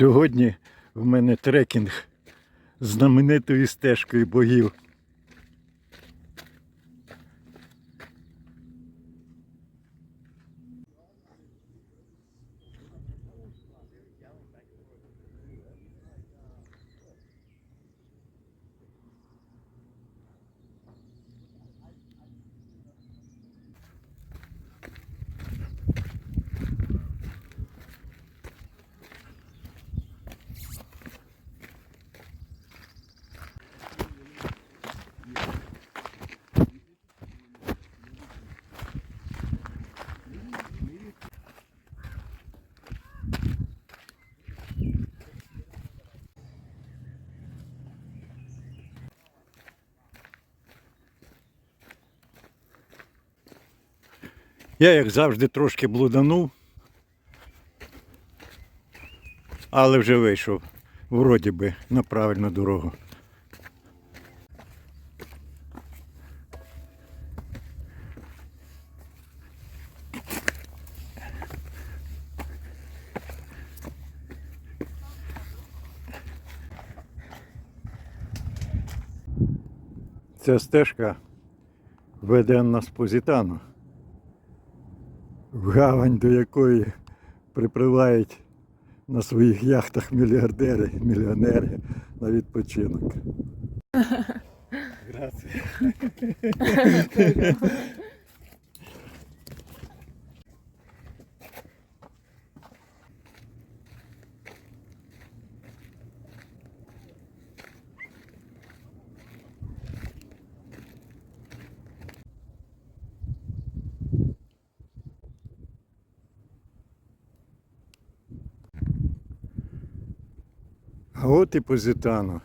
Сьогодні в мене трекінг знаменитою стежкою богів. Я, як завжди, трошки блуданув, але вже вийшов, вроді би, на правильну дорогу. Ця стежка веде нас по зітану в гавань, до якої припливають на своїх яхтах мільярдери, мільйонери на відпочинок. Грація. А от і Позитано.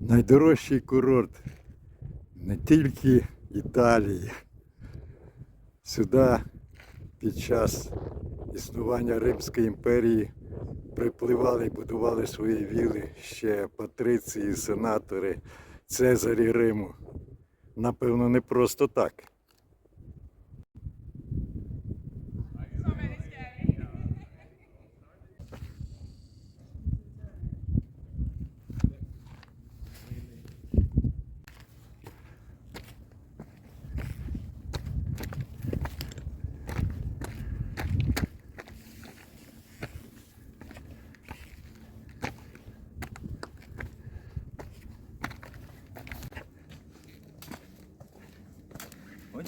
Найдорожчий курорт не тільки Італії. Сюди під час існування Римської імперії припливали і будували свої віли ще патриції, сенатори, Цезарі Риму. Напевно, не просто так.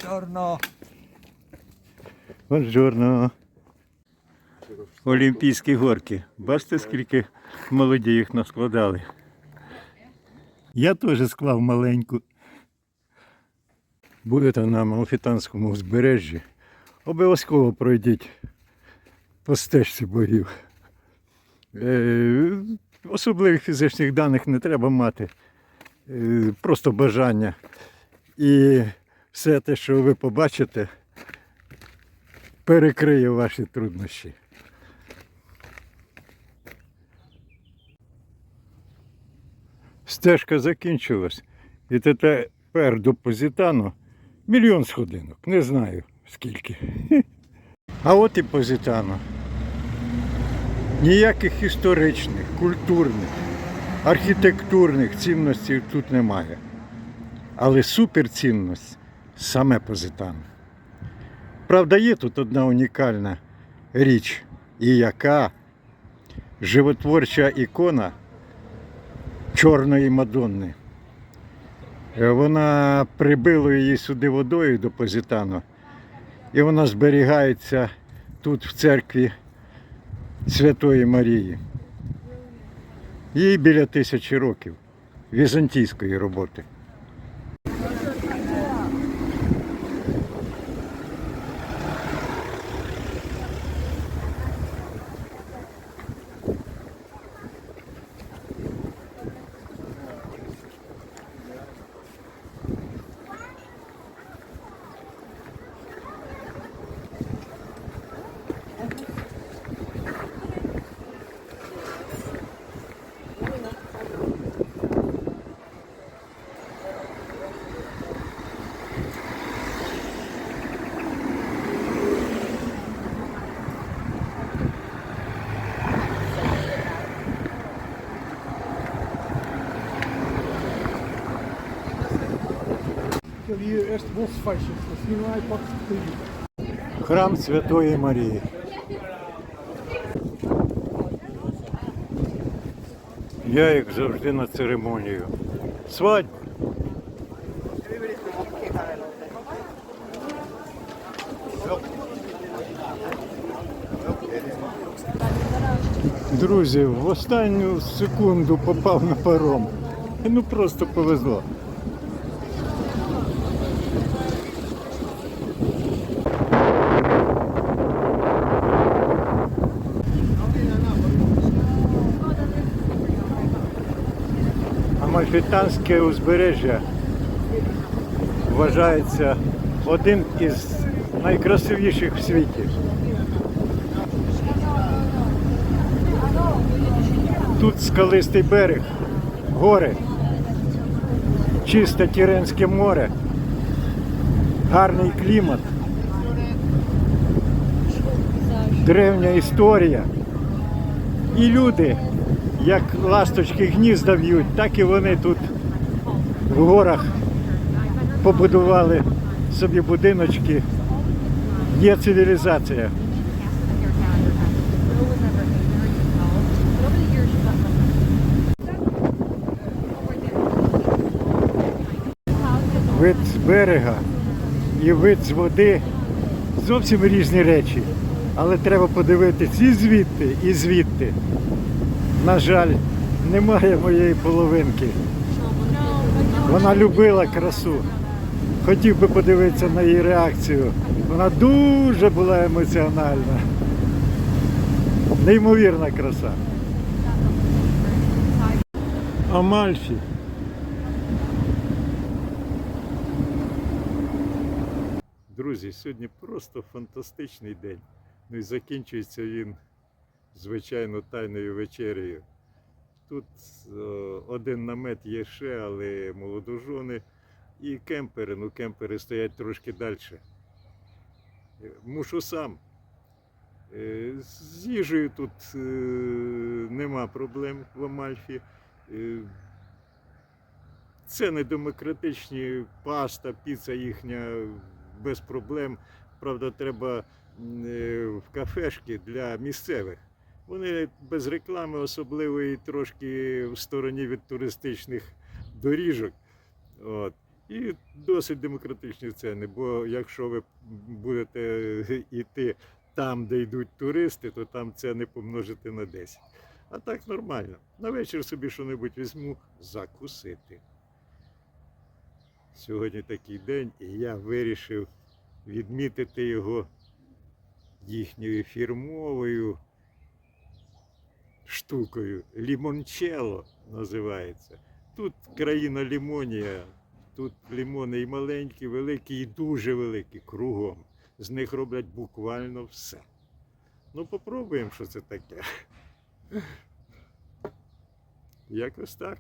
Buongiorno. Бонжорно. Олімпійські горки. Бачите, скільки молоді їх наскладали. Я теж склав маленьку. Будете на Малфітанському узбережжі. Обов'язково пройдіть по стежці богів. Е, особливих фізичних даних не треба мати. Е, просто бажання. І все те, що ви побачите, перекриє ваші труднощі. Стежка закінчилась. І тепер до Позитану мільйон сходинок. Не знаю скільки. А от і Позитано. Ніяких історичних, культурних, архітектурних цінностей тут немає. Але суперцінність саме Позитано. Правда, є тут одна унікальна річ, і яка животворча ікона Чорної Мадонни. Е, Вона прибила її сюди водою до Позитано, і вона зберігається тут в церкві Святої Марії. Їй біля тисячі років візантійської роботи. Bosfeestjes. Dat is niet mijn pak te Храм Святої Марії. Я, як завжди, на церемонію. Свадьба. Друзі, в останню секунду попав на паром. Ну просто повезло. Амальфітанське узбережжя вважається один із найкрасивіших в світі. Тут скалистий берег, гори, чисте Тіренське море, гарний клімат, древня історія. І люди, як ласточки гнізда в'ють, так і вони тут в горах побудували собі будиночки. Є цивілізація. Вид з берега і вид з води зовсім різні речі. Але треба подивитись і звідти, і звідти. На жаль, немає моєї половинки. Вона любила красу. Хотів би подивитися на її реакцію. Вона дуже була емоціональна. Неймовірна краса. Амальфі. Друзі, сьогодні просто фантастичний день. Ну і закінчується він, звичайно, тайною вечерею. Тут е, один намет є ще, але молодожони і кемпери. Ну, кемпери стоять трошки далі. Мушу сам. Е, З їжею тут е, нема проблем в Амальфі. Е, Це не демократичні паста, піца їхня без проблем. Правда, треба е, в кафешки для місцевих. Вони без реклами, особливо і трошки в стороні від туристичних доріжок. От. І досить демократичні ціни, бо якщо ви будете йти там, де йдуть туристи, то там ціни помножити на 10. А так нормально. На вечір собі що-небудь візьму закусити. Сьогодні такий день, і я вирішив відмітити його їхньою фірмовою штукою. Лімончело називається. Тут країна лімонія. Тут лімони і маленькі, великі, і дуже великі кругом. З них роблять буквально все. Ну, попробуємо, що це таке. Якось так.